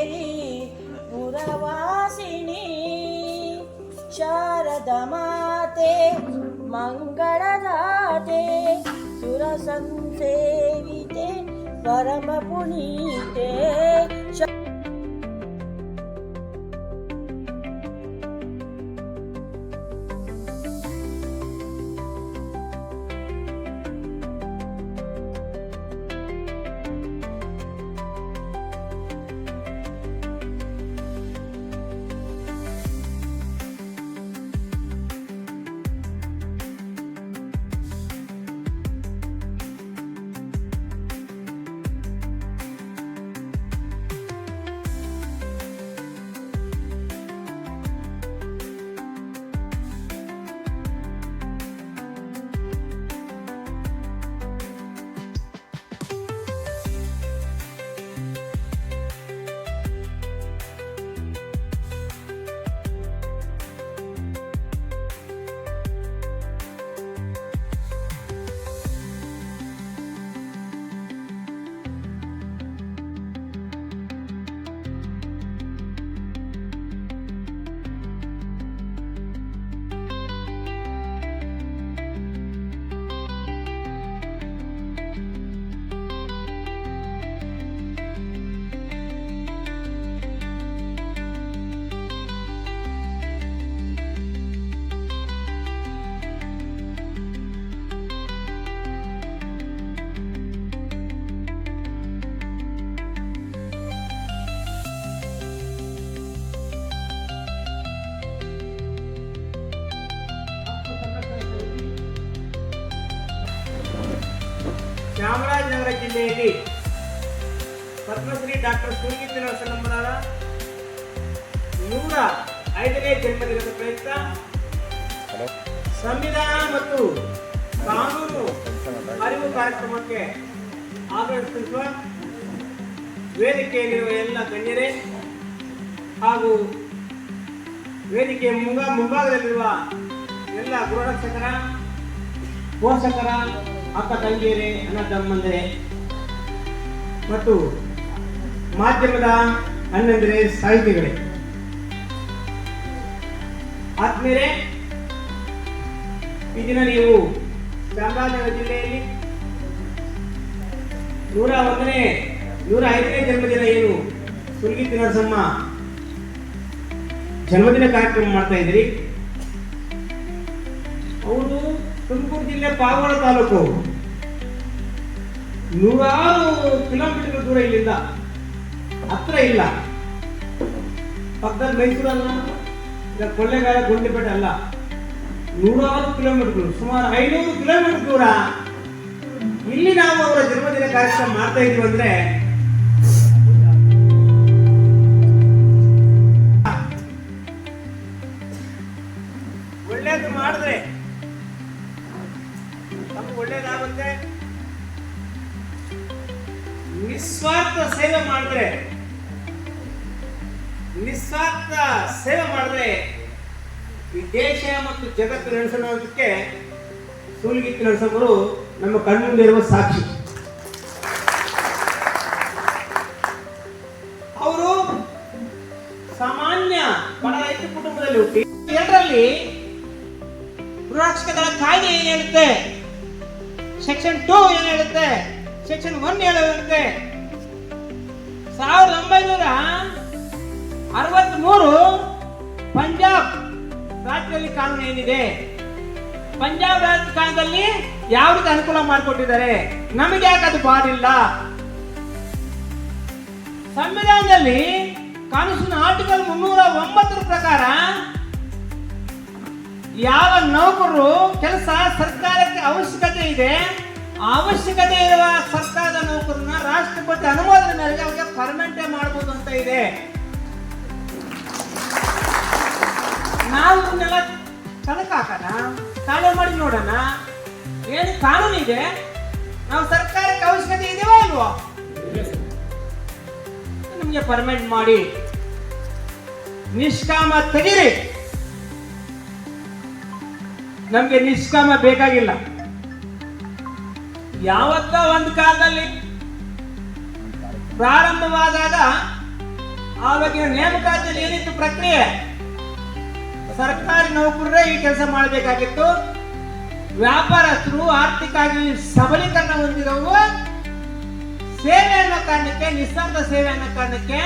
ी पुरवासिनी शारदमाते मङ्गलदाते सुरसंसेविते परमपुनीते। ಪದ್ಮಶ್ರೀ ಡಾಕ್ಟರ್ ಸೂರ್ಗಿತ್ ನರಸನಮ್ಮನವರ ನೂರ ಐದನೇ ಜನ್ಮದಿನದ ಪ್ರಯುಕ್ತ ಸಂವಿಧಾನ ಮತ್ತು ಕಾನೂನು ಅರಿವು ಕಾರ್ಯಕ್ರಮಕ್ಕೆ ಆಗಮಿಸುವ ವೇದಿಕೆಯಲ್ಲಿರುವ ಎಲ್ಲ ಗಣ್ಯರೇ ಹಾಗೂ ವೇದಿಕೆಯ ಮುಂಗ ಮುಂಭಾಗದಲ್ಲಿರುವ ಎಲ್ಲ ಗೃಹರಕ್ಷಕರ ಪೋಷಕರ ಅಕ್ಕ ತಂಗಿಯರೇ ಅಣ್ಣ ತಮ್ಮಂದಿರೇ ಮತ್ತು ಮಾಧ್ಯಮದ ಅಣ್ಣಂದಿರೇ ಸಾಹಿತಿಗಳೇ. ಆದ್ಮೇಲೆ ಈ ದಿನ ನೀವು ಚಾಮರಾಜನಗರ ಜಿಲ್ಲೆಯಲ್ಲಿ ನೂರ ಒಂದನೇ, ನೂರ ಐದನೇ ಜನ್ಮದಿನ ಏನು? ಸುಲ್ಗಿತ್ತಿ ನರಸಮ್ಮ ಜನ್ಮದಿನ ಕಾರ್ಯಕ್ರಮ ಮಾಡ್ತಾ ಇದ್ರಿ ಅವರು ತುಮಕೂರು ಜಿಲ್ಲೆ ಪಾವಗಡ ತಾಲೂಕು. ನೂರಾರು ಕಿಲೋಮೀಟರ್ ದೂರ ಇಲ್ಲಿಂದ ಹತ್ರ ಇಲ್ಲ. ಪಕ್ಕದಲ್ಲಿ ಮೈಸೂರಲ್ಲ? ಇಲ್ಲ, ಕೊಳ್ಳೆಗಾಲ, ಗುಂಡಿಪೇಟೆ ಅಲ್ಲ. ನೂರಾರು ಕಿಲೋಮೀಟರ್ ಸುಮಾರು ಐನೂರು ಕಿಲೋಮೀಟರ್ ದೂರ. ಇಲ್ಲಿ ನಾವು ಅವರ ಜನ್ಮದಿನ ಕಾರ್ಯಕ್ರಮ ಮಾಡ್ತಾ ಇದೀವಿ ಅಂದ್ರೆ ಜಗತ್ತು ನಡೆಸೋದಕ್ಕೆ ಸೂಲಿಗಿತ್ತಿ ನಡೆಸೋರು ನಮ್ಮ ಕಣ್ಮುಂದಿರುವ ಸಾಕ್ಷಿ. ಅವರು ಸಾಮಾನ್ಯ ಬಡ ರೈತ ಕುಟುಂಬದಲ್ಲಿ ಹುಟ್ಟಿ ಎರಡರಲ್ಲಿ ಗೃಹರಕ್ಷಕಗಳ ಕಾಯ್ದೆ ಏನ್ ಹೇಳುತ್ತೆ? ಸೆಕ್ಷನ್ ಟೂ ಏನ್ ಹೇಳುತ್ತೆ? ಸೆಕ್ಷನ್ ಒನ್ ಹೇಳುತ್ತೆ? ಸಾವಿರದ ಒಂಬೈನೂರ ಅರವತ್ತ್ ಮೂರು ಪಂಜಾಬ್ ರಾಜ್ಯದಲ್ಲಿ ಕಾನೂನು ಏನಿದೆ? ಪಂಜಾಬ್ ರಾಜಕಾರಣದಲ್ಲಿ ಯಾವ ರೀತಿ ಅನುಕೂಲ ಮಾಡಿಕೊಟ್ಟಿದ್ದಾರೆ? ನಮಗೆ ಯಾಕೆ ಅದು ಬಾರಿಲ್ಲ? ಸಂವಿಧಾನದಲ್ಲಿ ಕಾನೂನು ಆರ್ಟಿಕಲ್ ಮುನ್ನೂರ ಒಂಬತ್ತರ ಪ್ರಕಾರ ಯಾವ ನೌಕರರು ಕೆಲಸ ಸರ್ಕಾರಕ್ಕೆ ಅವಶ್ಯಕತೆ ಇದೆ, ಅವಶ್ಯಕತೆ ಇರುವ ಸರ್ಕಾರದ ನೌಕರನ್ನ ರಾಷ್ಟ್ರಪತಿ ಅನುಮೋದನೆ ಮೇರೆಗೆ ಅವರಿಗೆ ಪರ್ಮನೆಂಟೇ ಮಾಡಬಹುದು ಅಂತ ಇದೆ. ನಾವು ಇವನ್ನೆಲ್ಲ ತನಕ ಹಾಕೋಣ? ಮಾಡಿ ನೋಡೋಣ? ಏನು ಕಾನೂನಿದೆ ನಾವು ಸರ್ಕಾರಕ್ಕೆ ಅವಶ್ಯಕತೆ ಇದೆಯೋ ಇಲ್ವೋ? ನಿಮಗೆ ಪರ್ಮನೆಂಟ್ ಮಾಡಿ ನಿಷ್ಕಾಮ ತೆಗೀರಿ. ನಮ್ಗೆ ನಿಷ್ಕಾಮ ಬೇಕಾಗಿಲ್ಲ. ಯಾವತ್ತ ಒಂದು ಕಾಲದಲ್ಲಿ ಪ್ರಾರಂಭವಾದಾಗ ಆವಾಗಿನ ನೇಮಕಾತಿಯಲ್ಲಿ ಏನಿತ್ತು ಪ್ರಕ್ರಿಯೆ? ಸರ್ಕಾರಿ ನೌಕರರೇ ಈ ಕೆಲಸ ಮಾಡಬೇಕಾಗಿತ್ತು. ವ್ಯಾಪಾರಸ್ಥರು ಆರ್ಥಿಕವಾಗಿ ಸಬಲೀಕರಣ ಹೊಂದಿದವು. ಸೇವೆ ಅನ್ನೋ ಕಾರಣಕ್ಕೆ, ನಿಸ್ವಾರ್ಥ ಸೇವೆ ಅನ್ನೋ ಕಾರಣಕ್ಕೆ,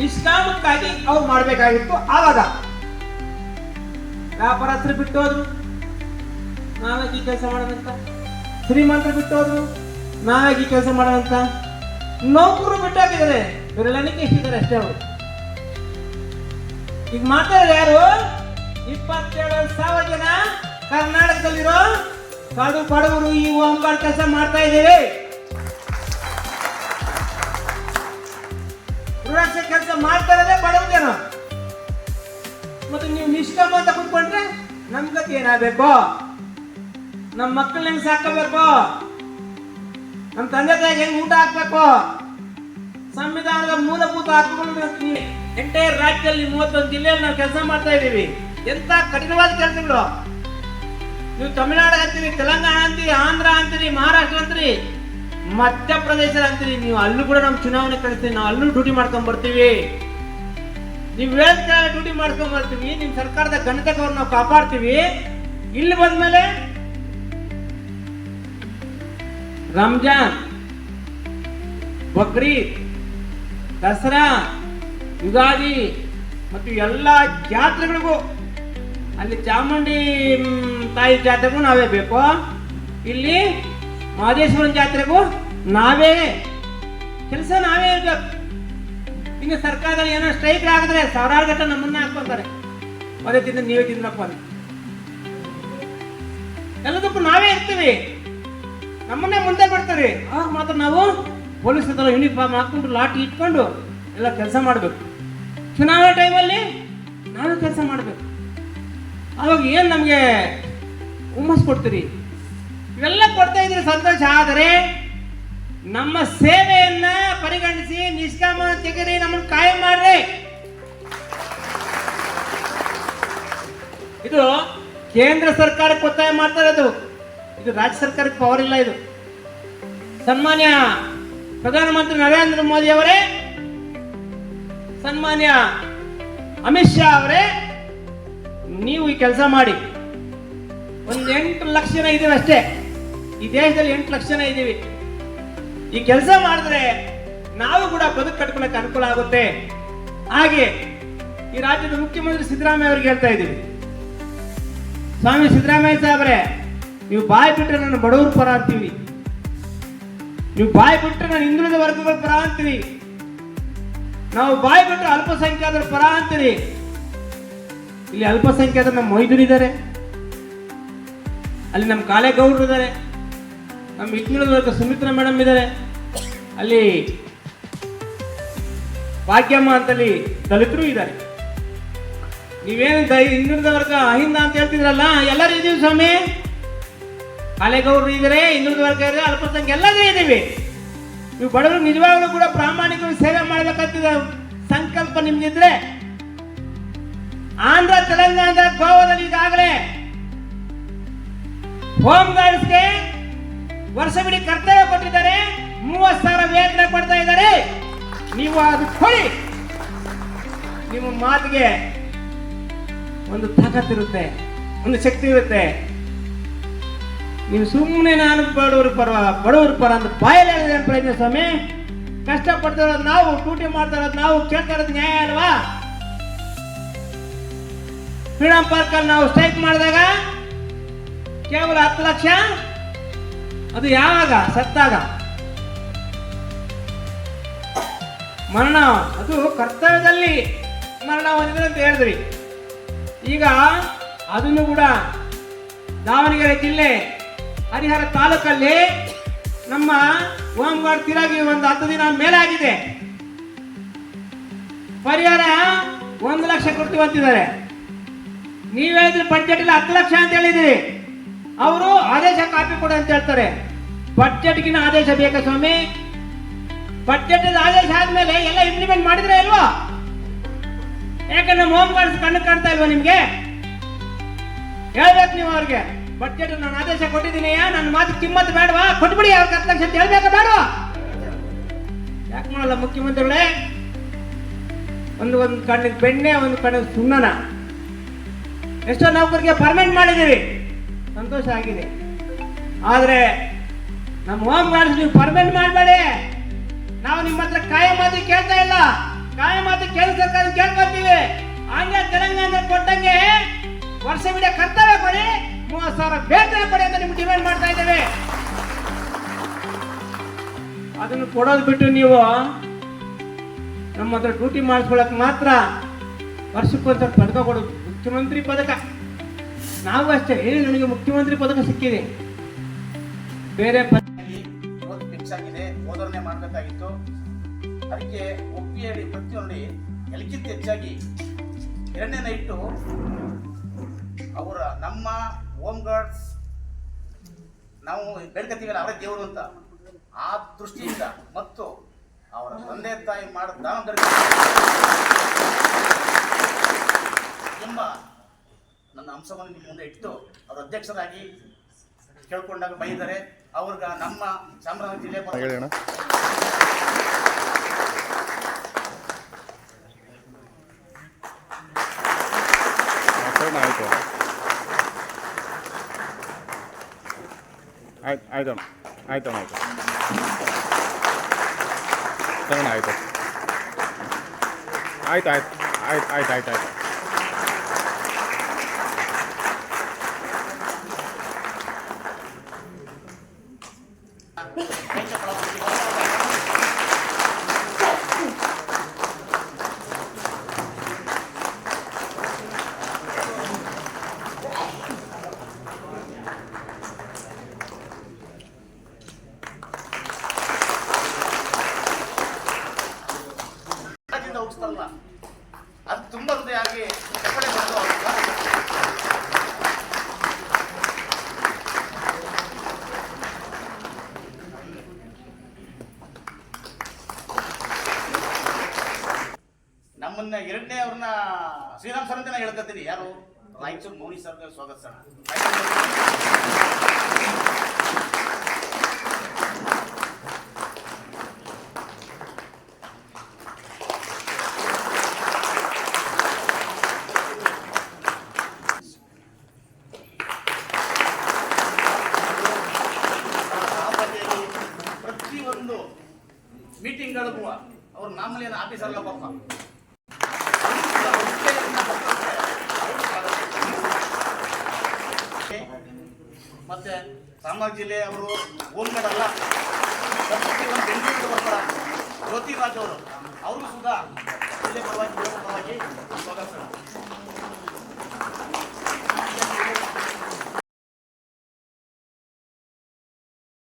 ನಿಷ್ಕಾಮಕ್ಕಾಗಿ ಅವ್ರು ಮಾಡಬೇಕಾಗಿತ್ತು. ಆವಾಗ ವ್ಯಾಪಾರಸ್ಥರು ಬಿಟ್ಟು ಹೋದ್ರು ಈ ಕೆಲಸ ಮಾಡೋದಂತ ಶ್ರೀಮಂತರು ಬಿಟ್ಟು ಹೋದ್ರು ನಾವೇ ಈ ಕೆಲಸ ಮಾಡೋದಂತ ನೌಕರು ಬಿಟ್ಟಾಗಿದ್ದಾರೆ. ಹಾಕಿದ್ದಾರೆ ಬೆರಳನಿಗೆ ಎಷ್ಟಿದ್ದಾರೆ ಅಷ್ಟೇ ಅವರು. ಈಗ ಮಾತಾಡೋದು ಯಾರು? ಇಪ್ಪತ್ತೇಳು ಸಾವಿರ ಜನ ಕರ್ನಾಟಕದಲ್ಲಿರೋ ಕಡು ಪಡವರು ಈ ಹೋಮ್ಗಾರ್ಡ್ ಕೆಲಸ ಮಾಡ್ತಾ ಇದ್ದೀವಿ. ಕೆಲಸ ಮಾಡ್ತಾ ಇರೋದೇ ಬಡವ ಜನ. ಮತ್ತೆ ನೀವು ನಿಷ್ಕಾಮ ಅಂತ ಕುತ್ಕೊಂಡ್ರೆ ನಮ್ ಗತಿ ಏನಾಗಬೇಕು? ನಮ್ಮ ಮಕ್ಕಳನ್ನ ಹೆಂಗ್ ಸಾಕಬೇಕು ನಮ್ಮ ತಂದೆ ತಾಯಿಗೆ ಹೆಂಗ್ ಊಟ ಹಾಕ್ಬೇಕು? ಸಂವಿಧಾನದ ಮೂಲಭೂತ ಹಕ್ಕುಗಳು ಎಂಟೈರ್ ರಾಜ್ಯದಲ್ಲಿ ಮೂವತ್ತೊಂದು ಜಿಲ್ಲೆಯಲ್ಲಿ ನಾವು ಕೆಲಸ ಮಾಡ್ತಾ ಇದ್ದೀವಿ. ಎಂತ ಕಠಿಣವಾದ ಕೆಲಸಗಳು? ನೀವು ತಮಿಳ್ನಾಡು ಅಂತೀರಿ, ತೆಲಂಗಾಣ ಅಂತೀರಿ, ಆಂಧ್ರ ಅಂತೀರಿ, ಮಹಾರಾಷ್ಟ್ರ ಅಂತೀರಿ, ಮಧ್ಯಪ್ರದೇಶ ಅಂತೀರಿ, ನೀವು ಅಲ್ಲೂ ಕೂಡ ನಮ್ಮ ಚುನಾವಣೆ ಕಳಿಸ್ತೀವಿ ನಾವು ಅಲ್ಲೂ ಡ್ಯೂಟಿ ಮಾಡ್ಕೊಂಡ್ ಬರ್ತೀವಿ. ನೀವು ಹೇಳಿದ ಡ್ಯೂಟಿ ಮಾಡ್ಕೊಂಡ್ ಬರ್ತೀವಿ, ನಿಮ್ ಸರ್ಕಾರದ ಘನತೆಗವ್ರು ನಾವು ಕಾಪಾಡ್ತೀವಿ. ಇಲ್ಲಿ ಬಂದ್ಮೇಲೆ ರಂಜಾನ್, ಬಕ್ರೀದ್, ದಸರಾ, ಯುಗಾದಿ ಮತ್ತು ಎಲ್ಲ ಜಾತ್ರೆಗಳಿಗೂ ಅಲ್ಲಿ ಚಾಮುಂಡಿ ತಾಯಿ ಜಾತ್ರೆಗೂ ನಾವೇ ಬೇಕು. ಇಲ್ಲಿ ಮಹದೇಶ್ವರನ ಜಾತ್ರೆಗೂ ನಾವೇ ಕೆಲಸ ನಾವೇ ಇರ್ಬೇಕು. ಇನ್ನು ಸರ್ಕಾರದಲ್ಲಿ ಏನೋ ಸ್ಟ್ರೈಕ್ ಆಗಿದ್ರೆ ಸಾವಿರಾರು ಗಂಟೆ ನಮ್ಮನ್ನ ಹಾಕ್ಕೊಂತಾರೆ ಅದೇ ತಿಂದ ನೀವೇ ತಿಂದ್ರಪ್ಪ ಎಲ್ಲದಕ್ಕೂ ನಾವೇ ಇರ್ತೀವಿ. ನಮ್ಮನ್ನೇ ಮುಂದೆ ಬಿಡ್ತಾರೆ ಆಗ ಮಾತ್ರ ನಾವು ಪೊಲೀಸ್ ಹತ್ರ ಯೂನಿಫಾರ್ಮ್ ಹಾಕೊಂಡು ಲಾಟಿ ಇಟ್ಕೊಂಡು ಎಲ್ಲ ಕೆಲಸ ಮಾಡಬೇಕು. ಚುನಾವಣೆ ಟೈಮಲ್ಲಿ ನಾವೇ ಕೆಲಸ ಮಾಡಬೇಕು. ಅವಾಗ ಏನು ನಮಗೆ ಹುಮ್ಮಸ್ ಕೊಡ್ತೀರಿ? ಇವೆಲ್ಲ ಕೊಡ್ತಾ ಇದ್ರೆ ಸಂತೋಷ, ಆದರೆ ನಮ್ಮ ಸೇವೆಯನ್ನ ಪರಿಗಣಿಸಿ ನಿಷ್ಕಾಮ ತೆಗೆರಿ ನಮ್ಮನ್ನು ಕಾಯಂ ಮಾಡ್ರಿ. ಇದು ಕೇಂದ್ರ ಸರ್ಕಾರಕ್ಕೆ ಒತ್ತಾಯ ಮಾಡ್ತಾರೆ ಅದು. ಇದು ರಾಜ್ಯ ಸರ್ಕಾರಕ್ಕೆ ಪವರ್ ಇಲ್ಲ ಇದು. ಸನ್ಮಾನ್ಯ ಪ್ರಧಾನಮಂತ್ರಿ ನರೇಂದ್ರ ಮೋದಿ ಅವರೇ, ಸನ್ಮಾನ್ಯ ಅಮಿತ್ ಶಾ ಅವರೇ ನೀವು ಈ ಕೆಲಸ ಮಾಡಿ. ಒಂದು ಎಂಟು ಲಕ್ಷ ಜನ ಇದೀವಿ ಅಷ್ಟೇ. ಈ ದೇಶದಲ್ಲಿ ಎಂಟು ಲಕ್ಷ ಜನ ಇದ್ದೀವಿ. ಈ ಕೆಲಸ ಮಾಡಿದ್ರೆ ನಾವು ಕೂಡ ಬದುಕು ಕಟ್ಕೊಳಕ್ಕೆ ಅನುಕೂಲ ಆಗುತ್ತೆ. ಹಾಗೆ ಈ ರಾಜ್ಯದ ಮುಖ್ಯಮಂತ್ರಿ ಸಿದ್ದರಾಮಯ್ಯ ಅವ್ರಿಗೆ ಹೇಳ್ತಾ ಇದ್ದೀವಿ. ಸ್ವಾಮಿ ಸಿದ್ದರಾಮಯ್ಯ ಸಾಹೇಬ್ರೆ, ನೀವು ಬಾಯಿ ಬಿಟ್ಟರೆ ನಾನು ಬಡವ್ರ ಪರ ಅಂತೀವಿ. ನೀವು ಬಾಯಿ ಬಿಟ್ಟರೆ ನಾನು ಹಿಂದುಳಿದ ವರ್ಗಗಳ ಪರ ಅಂತೀವಿ. ನಾವು ಬಾಯಿ ಬಿಟ್ಟರೆ ಅಲ್ಪಸಂಖ್ಯಾತರ ಪರ ಅಂತೀರಿ ಇಲ್ಲಿ ಅಲ್ಪಸಂಖ್ಯಾತ ನಮ್ಮ ಮೊಯ್ದೂರಿದ್ದಾರೆ ಇದ್ದಾರೆ ಅಲ್ಲಿ ನಮ್ಮ ಕಾಲೇಗೌಡರು ಇದ್ದಾರೆ ನಮ್ಮ ಹಿಂದುಳಿದ ವರ್ಗ ಸುಮಿತ್ರಾ ಮೇಡಮ್ ಇದ್ದಾರೆ ಅಲ್ಲಿ ಭಾಗ್ಯಮ್ಮ ಅಂತಲ್ಲಿ ದಲಿತರು ಇದ್ದಾರೆ ನೀವೇನು ದೈ ವರ್ಗ ಅಹಿಂದ ಅಂತ ಹೇಳ್ತಿದ್ರಲ್ಲ, ಎಲ್ಲರೂ ಇದೀವಿ ಸ್ವಾಮಿ. ಕಾಲೇಗೌಡರು ಇದ್ದಾರೆ ವರ್ಗ ಇದ್ರೆ ಅಲ್ಪಸಂಖ್ಯೆ ಎಲ್ಲರೂ ಇದ್ದೀವಿ ನೀವು ಬಡವರು ನಿಜವಾಗ್ಲೂ ಕೂಡ ಪ್ರಾಮಾಣಿಕವಾಗಿ ಸೇವೆ ಮಾಡಬೇಕಂತ ಸಂಕಲ್ಪ ನಿಮ್ಗಿದ್ರೆ ಆಂಧ್ರ ತೆಲಂಗಾಣದ ಗೋವಾದಲ್ಲಿ ಈಗಾಗಲೇ ಹೋಮ್ ಗಾರ್ಡ್ಸ್ಗೆ ವರ್ಷವಿಡೀ ಕರ್ತವ್ಯ ಕೊಟ್ಟಿದ್ದಾರೆ. ಮೂವತ್ತು ಸಾವಿರ ವೇತನ ಕೊಡ್ತಾ ಇದ್ದಾರೆ. ನೀವು ಅದು ಕೊಡಿ. ನಿಮ್ಮ ಮಾತಿಗೆ ಒಂದು ತಾಕತ್ತಿರುತ್ತೆ ಒಂದು ಶಕ್ತಿ ಇರುತ್ತೆ. ನೀವು ಸುಮ್ಮನೆ ನಾನು ಬಡವ್ರ ಪರ ಬಡವ್ರ ಪರ ಅಂತ ಬಾಯಲ್ಲಿ ಹೇಳಿದ್ರೆ ಪ್ರಯತ್ನ ಸ್ವಾಮಿ ಕಷ್ಟಪಡ್ತಾ ಇರೋದು ನಾವು ಡ್ಯೂಟಿ ಮಾಡ್ತಾ ಇರೋದು ನಾವು, ಕೇಳ್ತಾ ಇರೋದು ನ್ಯಾಯ ಅಲ್ವಾ? ಫ್ರೀಡಮ್ ಪಾರ್ಕ್ ಅಲ್ಲಿ ನಾವು ಸ್ಟ್ರೈಕ್ ಮಾಡಿದಾಗ ಕೇವಲ ಹತ್ತು ಲಕ್ಷ? ಅದು ಯಾವಾಗ? ಸತ್ತಾಗ? ಮರಣ ಅದು ಕರ್ತವ್ಯದಲ್ಲಿ ಮರಣ ಹೊಂದಿದೆ ಅಂತ ಹೇಳಿದ್ರಿ. ಈಗ ಅದನ್ನು ಕೂಡ ದಾವಣಗೆರೆ ಜಿಲ್ಲೆ ಹರಿಹರ ತಾಲೂಕಲ್ಲಿ ನಮ್ಮ ಹೋಮ್ಗಾರ್ಡ್ ತಿರಾಗಿ ಒಂದು ಹತ್ತು ದಿನ ಮೇಲೆ ಆಗಿದೆ. ಪರಿಹಾರ ಒಂದು ಲಕ್ಷ ಕೊಡ್ತೀವಿ ಅಂತಿದ್ದಾರೆ ನೀವು ಹೇಳಿದ್ರೆ ಬಡ್ಜೆಟ್ ಇಲ್ಲ, ಹತ್ತು ಲಕ್ಷ ಅಂತ ಹೇಳಿದಿರಿ ಅವರು ಆದೇಶ ಕಾಪಿ ಕೊಡು ಅಂತ ಹೇಳ್ತಾರೆ. ಬಡ್ಜೆಟ್ಗಿನ ಆದೇಶ ಬೇಕಾ ಸ್ವಾಮಿ? ಬಡ್ಜೆಟ್ ಆದೇಶ ಆದ್ಮೇಲೆ ಎಲ್ಲ ಇಂಪ್ಲಿಮೆಂಟ್ ಮಾಡಿದ್ರೆ ಇಲ್ವಾ ಯಾಕಂದ್ರೆ ಹೋಮ್ ಗಾರ್ಡ್ಸ್ ಕಣ್ಣು ಕಾಣ್ತಾ ಇಲ್ವಾ ನಿಮ್ಗೆ? ಹೇಳ್ಬೇಕು ನೀವು ಅವ್ರಿಗೆ. ಬಡ್ಜೆಟ್ ನಾನು ಆದೇಶ ಕೊಟ್ಟಿದ್ದೀನಿ, ನನ್ನ ಮಾತು ಕಿಮ್ಮತ್ ಬೇಡವಾ? ಕೊಟ್ಬಿಡಿ, ಅವ್ರಿಗೆ ಹತ್ತು ಲಕ್ಷ ಅಂತ ಹೇಳ್ಬೇಕಾ ಬೇಡವಾ? ಯಾಕೆ ಮಾಡಲ್ಲ ಮುಖ್ಯಮಂತ್ರಿಗಳೇ? ಒಂದು ಒಂದು ಕಣ್ಣಿಗೆ ಬೆಣ್ಣೆ, ಒಂದು ಕಣ್ಣಿಗೆ ಸುಣ್ಣನ. ಎಷ್ಟೋ ನೌಕರಿಗೆ ಪರ್ಮನೆಂಟ್ ಮಾಡಿದ್ದೀವಿ ಸಂತೋಷ ಆಗಿದೆ. ಆದರೆ ನಮ್ಮ ಹೋಮ್ ಗಾರ್ಡ್ಸ್ ನೀವು ಪರ್ಮನೆಂಟ್ ಮಾಡಬೇಡಿ. ನಾವು ನಿಮ್ಮ ಹತ್ರ ಕಾಯ ಮಾತು ಕೇಳ್ತಾ ಇಲ್ಲ. ಕಾಯ ಮಾತು ಕೇಂದ್ರ ಸರ್ಕಾರ ಕೇಳ್ಕೊತೀವಿ. ಹಂಗೆ ತೆಲಂಗಾಣ ಕೊಟ್ಟಂಗೆ ವರ್ಷ ಬಿಡ ಕರ್ತವ್ಯ ಕೊಡಿ ಮೂವತ್ತು ಸಾವಿರ ವೇತನ ಕೊಡಿ ಅಂತ ನಿಮ್ಗೆ ಡಿಮ್ಯಾಂಡ್ ಮಾಡ್ತಾ ಇದ್ದೇವೆ. ಅದನ್ನು ಕೊಡೋದು ಬಿಟ್ಟು ನೀವು ನಮ್ಮ ಹತ್ರ ಡ್ಯೂಟಿ ಮಾಡಿಸ್ಕೊಳಕ್ ಮಾತ್ರ ವರ್ಷಕ್ಕೊಂದ್ಸಲ ಪಡ್ಕೊಡೋದು ಕೊಡೋದು. ಮುಖ್ಯಮಂತ್ರಿ ಪದಕ. ನಾವು ಅಷ್ಟೇ ಹೇಳಿ ನನಗೆ ಮುಖ್ಯಮಂತ್ರಿ ಪದಕ ಸಿಕ್ಕಿದೆ. ಬೇರೆ ಹೆಚ್ಚಾಗಿದೆ ಓದರಣೆ ಮಾಡಬೇಕಾಗಿತ್ತು. ಅದಕ್ಕೆ ಒಪ್ಪಿಯಲ್ಲಿ ಪ್ರತಿಯೊಂದು ಎಲ್ಲಕ್ಕಿಂತ ಹೆಚ್ಚಾಗಿ ಎರಡನೇ ನೈಟು ಅವರ ನಮ್ಮ ಹೋಮ್ ಗಾರ್ಡ್ಸ್ ನಾವು ಬೇಡ್ಕತೀವಲ್ಲ ಅವರೇ ದೇವರು ಅಂತ. ಆ ದೃಷ್ಟಿಯಿಂದ ಮತ್ತು ಅವರ ತಂದೆ ತಾಯಿ ಮಾಡಿದ ಎಂಬ ನನ್ನ ಅಂಶವನ್ನು ನಿಮ್ಮ ಮುಂದೆ ಇಟ್ಟು ಅವರು ಅಧ್ಯಕ್ಷರಾಗಿ ಕೇಳ್ಕೊಂಡಾಗ ಬೈದರೆ ಅವ್ರಿಗೆ ನಮ್ಮ ಚಾಮರಾಜನಗರ ಜಿಲ್ಲೆ ಆಯಿತು ಆಯ್ತು. ಆಯ್ತು ಆಯಿತು. ಆಯ್ತು ಆಯ್ತು. ಆಯ್ತು ಆಯ್ತು ಆಯ್ತು ಆಯ್ತು ರಾಜ್ಯದಿಂದ ಹೋಗಿಸ್ತಾರಲ್ಲ ಅದು ತುಂಬಾ ಹೃದಯ ಆಗಿ ಚಪ್ಪಳೆ ಬಂದು ಅವ್ರಿಗೆ ನಮ್ಮನ್ನ ಎರಡನೇ ಅವ್ರನ್ನ ಸರ್ ಹೇಳ್ಕೊತೀನಿ ಯಾರು? ರಾಯಚೂರು ಮೌನಿ ಸರ್ ಸ್ವಾಗತ ಸರ್. ಆಸ್ಪತ್ರೆಯಲ್ಲಿ ಪ್ರತಿಯೊಂದು ಮೀಟಿಂಗ್ಗಳಿಗೂ ಅವ್ರು ಮಾಮೂಲಿ ಆಫೀಸರ್ಗ ಪಾಪ. ಮತ್ತೆ ಸಾಮಾಜಿಕ ಜಿಲ್ಲೆ ಅವರು ಓನ್ ಅಲ್ಲ. ಬೆಂಗಳೂರು ಬರ್ತಾರ. ಜ್ಯೋತಿ ರಾಜ್ ಅವರು. ಅವರು ಸುಧಾ ಜಿಲ್ಲೆ ಪರವಾಗಿ ಪರವಾಗಿ ಸ್ವಾಗತ